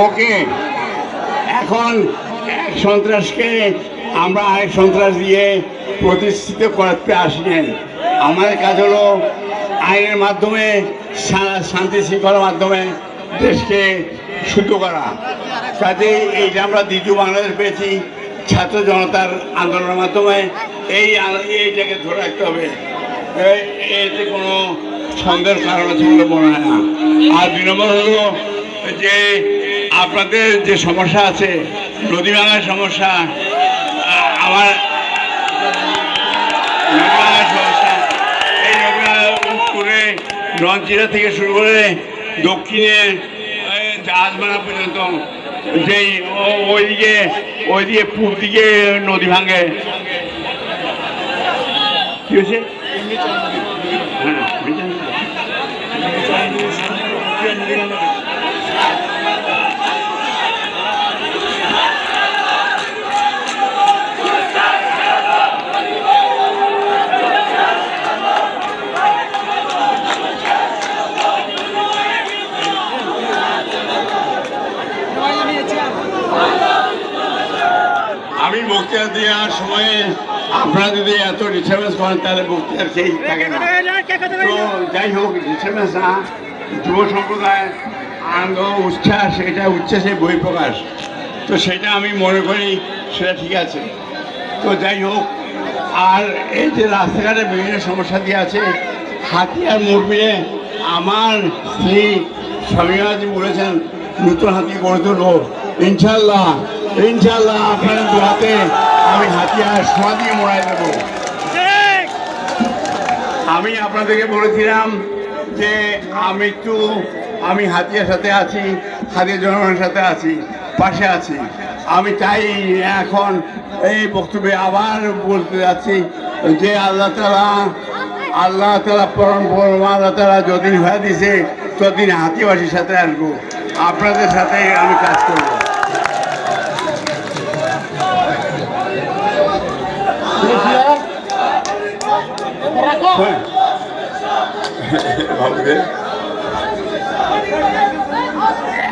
ওকে। এখন এক সন্ত্রাসকে আমরা আরেক সন্ত্রাস দিয়ে প্রতিষ্ঠিত করতে আসলেন আমাদের কাজ হলো আইনের মাধ্যমে শান্তি শৃঙ্খলার মাধ্যমে দেশকে শুদ্ধ করা। কাজে এইটা আমরা দ্বিতীয় বাংলাদেশ পেয়েছি, ছাত্র জনতার আন্দোলনের মাধ্যমে এই এইটাকে ধরে রাখতে হবে। এতে কোনো সন্দেহের কারণ আছে বলে মনে হয় না। আর দুই নম্বর হলো যে আপনাদের যে সমস্যা আছে নদী ভাঙার সমস্যা আমার সমস্যা, এই ভাঙা উত্তরে থেকে শুরু করে দক্ষিণে জাহাজমারা পর্যন্ত, যেই ওইদিকে ওইদিকে পূব দিকে নদী ভাঙে। কি হয়েছে? বক্তৃতা দেওয়ার সময়ে আপনারা যদি এত ডিস্টার্বেন্স করেন, তাহলে বক্তৃতার সেই থাকে না। তো যাই হোক ডিস্টার্বেন্স না, যুব সম্প্রদায় আনন্দ, উচ্ছ্বাস, এটা উচ্ছ্বাসে প্রকাশ তো সেটা আমি মনে করি, সেটা ঠিক আছে। তো যাই হোক, আর এই যে রাস্তাঘাটে বিভিন্ন সমস্যা দিয়ে আছে, হাতিয়ার মুরবিয়ে আমার স্ত্রী স্বামীজি বলেছেন, নতুন হাতি গড়ে তুলব। ইনশাল্লাহ ইনশাল্লাহ আপনার দোয়াতে আমি হাতিয়ার সোয়া দিয়ে মোড়াই দেবো। আমি আপনাদেরকে বলেছিলাম যে আমি একটু, আমি হাতিয়ার সাথে আছি হাতিয়ার জনগণের সাথে আছি, পাশে আছি। আমি চাই এখন এই বক্তব্যে আবার বলতে যাচ্ছি যে আল্লাহ তালা আল্লাহ তালা পরম পরম আল্লাহ তালা যদিন হয়ে দিছে ততদিন হাতিবাসীর সাথে আসব। আপনাদের সাথে আমি কাজ করব হ্যাঁ। ভাববে।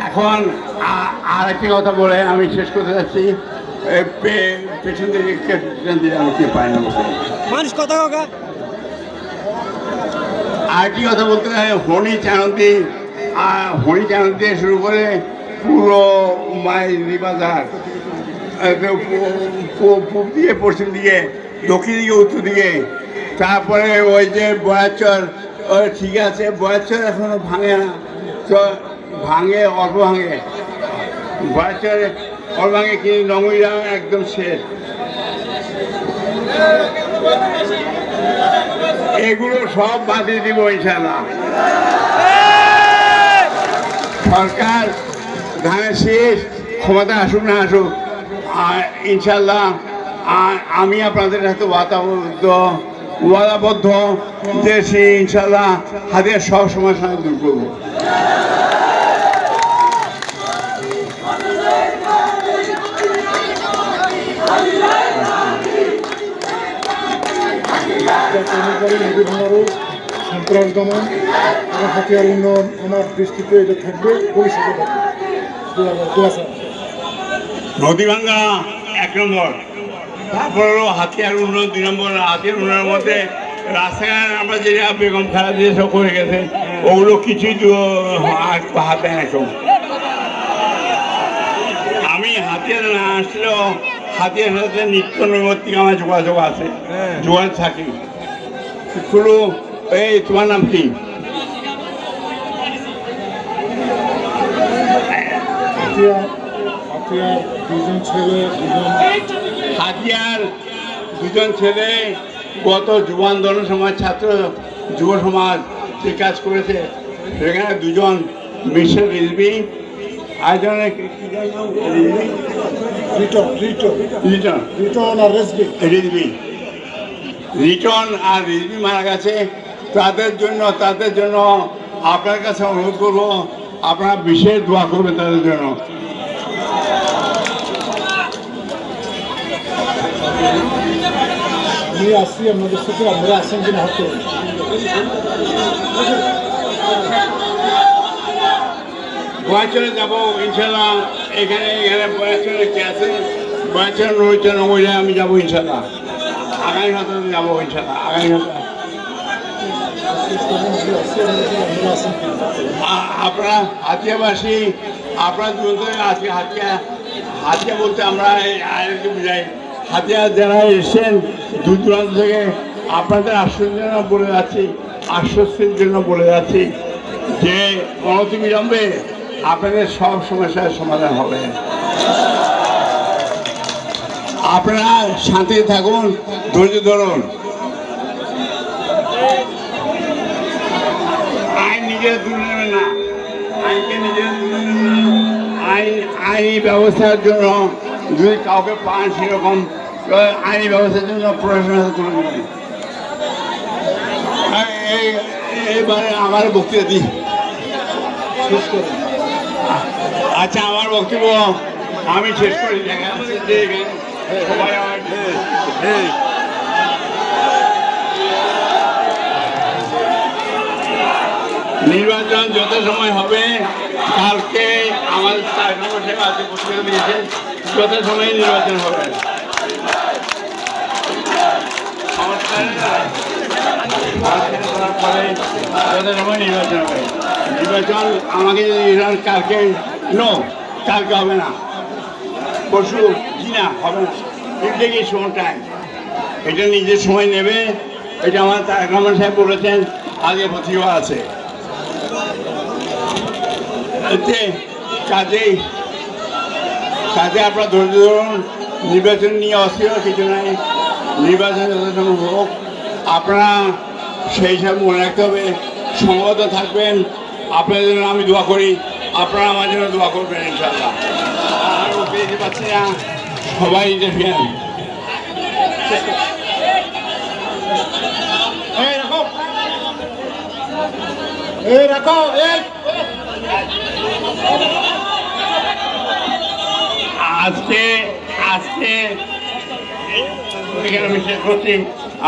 এখন আর একটি কথা বলে আমি শেষ করতে যাচ্ছি। পেছন পেছন দিকে আমি কে পাই না মানুষ কথা কাকা আর কি কথা বলতে হয় হনি চানন্দি হনি চানন্দি দিয়ে শুরু করে পুরো মাইলি বাজার পূব দিকে পশ্চিম দিকে দক্ষিণ দিকে উত্তর দিকে তারপরে ওই যে বয়াচর ওই ঠিক আছে, বয়াচর এখনও ভাঙে না। তো ভাঙে, অল্প ভাঙে। বয়াচর অল্প ভাঙে কি নমইরা একদম শেষ। এগুলো সব বাতিল দিব ইনশাল্লাহ সরকার ধানের শেষ ক্ষমতা আসুক না আসুক, আর ইনশাল্লাহ আমি আপনাদের হাতে ওয়াদাবদ্ধ ওয়াদাবদ্ধ, যে সে ইনশাল্লাহ হাতের সব সমস্যা দূর করব। হাতিয়ার দৃষ্টিতে এটা থাকবে নদী ভাঙ্গা এক নম্বর। তারপর হাতিয়ার উন্নয়ন দুই নম্বর, হাতিয়ার উন্নয়নের মধ্যে রাস্তাঘাট আমরা যেটা বেগম খেলা দিয়ে সব করে গেছে, ওগুলো কিছুই হাতে সব। আমি হাতিয়ার না আসলেও হাতিয়ার সাথে নিত্য নৈমিত্তিক আমার যোগাযোগ আছে যোগাযোগ থাকি শুধু এই তোমার নাম কি? দুজন ছেলে, দুজন হাতিয়ার দুজন ছেলে গত যুব আন্দোলন সমাজ ছাত্র যুব সমাজ যে কাজ করেছে সেখানে দুজন মিস্টার রিজবি আর রিজবি। রিটন আর রিজবি মারা গেছে। তাদের জন্য তাদের জন্য আপনার কাছে অনুরোধ করব আপনারা বিশেষ দোয়া করবেন তাদের জন্য। আমি আসছি, আপনাদের সাথে আপনারা আসেন কিনা হাতে। বয়াচলে যাব ইনশাল্লাহ এখানে এখানে বয়াচলে কে আছে? বয়াচল রয়েছে নবইলে আমি যাব ইনশাল্লাহ আগামী সপ্তাহে যাব ইনশাল্লাহ আগামী সপ্তাহে। আপনারা হাতিয়াবাসী, আপনারা আজকে হাতিয়া হাতিয়া বলতে আমরা আয়োজনকে বুঝাই। হাতিয়া যারা এসেছেন, দূর দূরান্ত থেকে আপনাদের আশ্বস্তির জন্য বলে যাচ্ছি, আশ্বস্তির জন্য বলে যাচ্ছি যে অনতিবিলম্বে আপনাদের সব সমস্যার সমাধান হবে। আপনারা শান্তিতে থাকুন, ধৈর্য ধরুন। আইন নিজের তুলে না। আইনকে নিজের আইন, আইনি ব্যবস্থার জন্য যদি কাউকে পান সেরকম আইনি ব্যবস্থার জন্য প্রশাসনের হাতে তুলে এইবারে আমার বক্তৃতা দিই আচ্ছা আমার বক্তব্য আমি শেষ করি। সবাই আমার নির্বাচন যত সময় হবে কালকে আমাদের সাহেব আছে যত সময় নির্বাচন হবে। নির্বাচন হবে নির্বাচন আমাকে যদি কালকে নো কালকে হবে না। পরশু জি না, হবে না। এটা কি সময় টাইম এটা নিজের সময় নেবে। এটা আমার তারেক সাহেব বলেছেন, আগে পত্রিকা আছে। এতে কাজেই কাজে আপনারা ধৈর্য ধরুন, নির্বাচন নিয়ে অস্থির কিছু নাই। নির্বাচন হোক, আপনারা সেই সব মনে রাখতে হবে। সংগত থাকবেন। আপনাদের জন্য আমি দোয়া করি। আপনারা আমার জন্য দোয়া করবেন ইনশাল্লাহ আর না। সবাই এই। আজকে আজকে এখানে আমি শেষ করছি।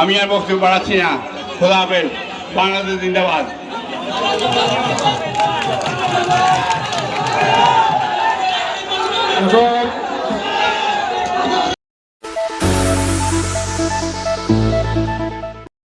আমি আর বক্তব্য বাড়াচ্ছি না। খোদা হাফেজ। বাংলাদেশ জিন্দাবাদ। রাখো